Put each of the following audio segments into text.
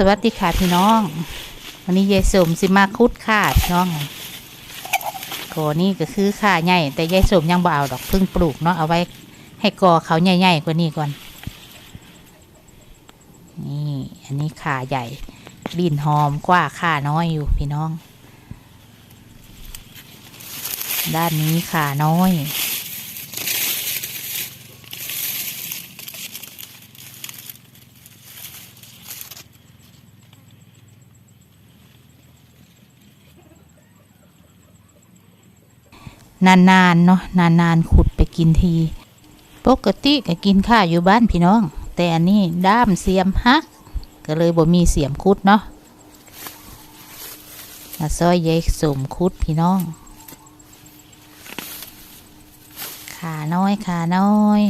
สวัสดีค่ะพี่น้อง วันนี้ยายสมสิมาคุดค่ะพี่น้องก่อนี่ก็คือข่าใหญ่แต่ยายสมยังบ่เอาดอกเพิ่งปลูกเนาะเอาไว้ให้กอเขาใหญ่ๆกว่านี้ก่อน นี่อันนี้ข่าใหญ่ดินหอมกว่าข่าน้อยอยู่พี่น้อง ด้านนี้ข่าน้อย นานๆเนาะนานๆขุดไปกินที ปกติก็กินข้าวอยู่บ้านพี่น้อง แต่อันนี้ด้ามเสียมฮัก ก็เลยบ่มีเสียมคุดเนาะมาซอยยายสมคุดพี่น้อง ขาน้อยขาน้อย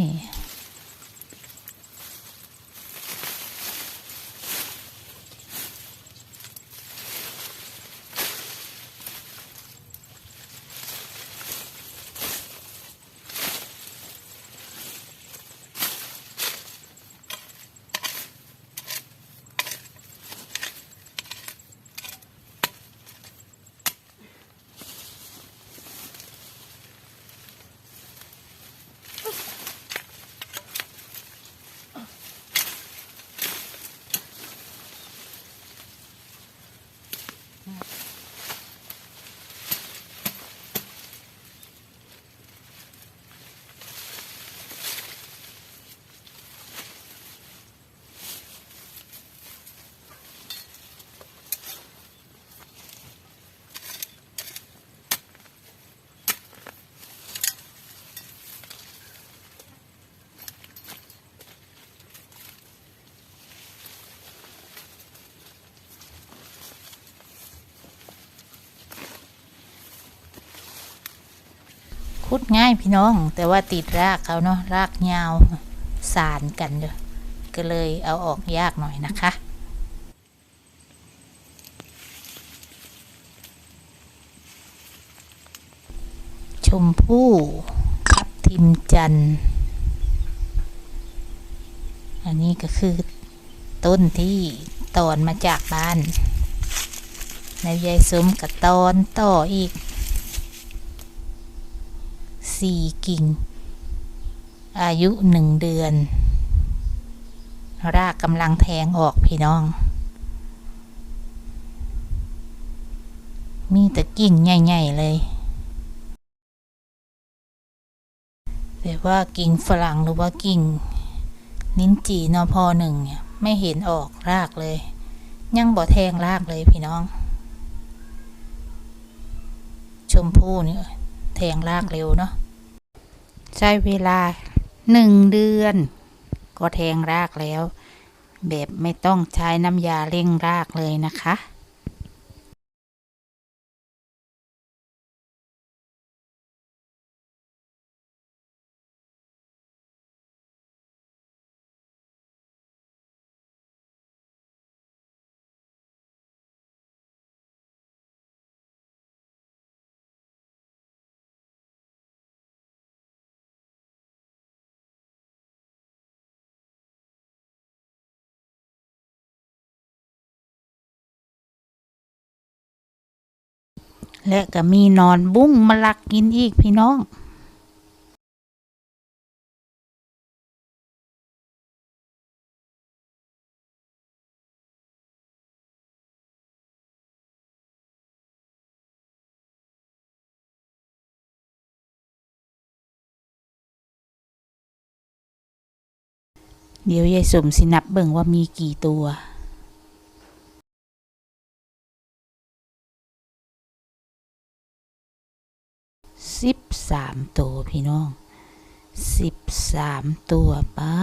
คุดง่ายพี่น้อง แต่ว่าติดรากเขาเนาะรากยาวสานกันอยู่ก็เลยเอาออกยากหน่อยนะคะชมพู่ทับทิมจัน อันนี้ก็คือต้นที่ตอนมาจากบ้านแล้วยายสมกับตอนต่ออีก สี่กิ่ง อายุหนึ่งเดือน รากกำลังแทงออกพี่น้อง มีแต่กิ่งใหญ่ๆเลย แต่ว่ากิ่งฝรั่งหรือว่ากิ่งลิ้นจีนอพอหนึ่งเนี่ยไม่เห็นออกรากเลย ยังบ่แทงรากเลยพี่น้องชมพู่เนี่ยแทงรากเร็วเนาะ ใช้เวลาหนึ่งเดือน ก็แทงรากแล้ว แบบไม่ต้องใช้น้ำยาเร่งรากเลยนะคะ และก็มีนอนบุ้งมาลักกินอีกพี่น้องเดี๋ยวยายสมสินับเบิ่งว่ามีกี่ตัว สิบสามตัวพี่น้องสิบสามตัวป้า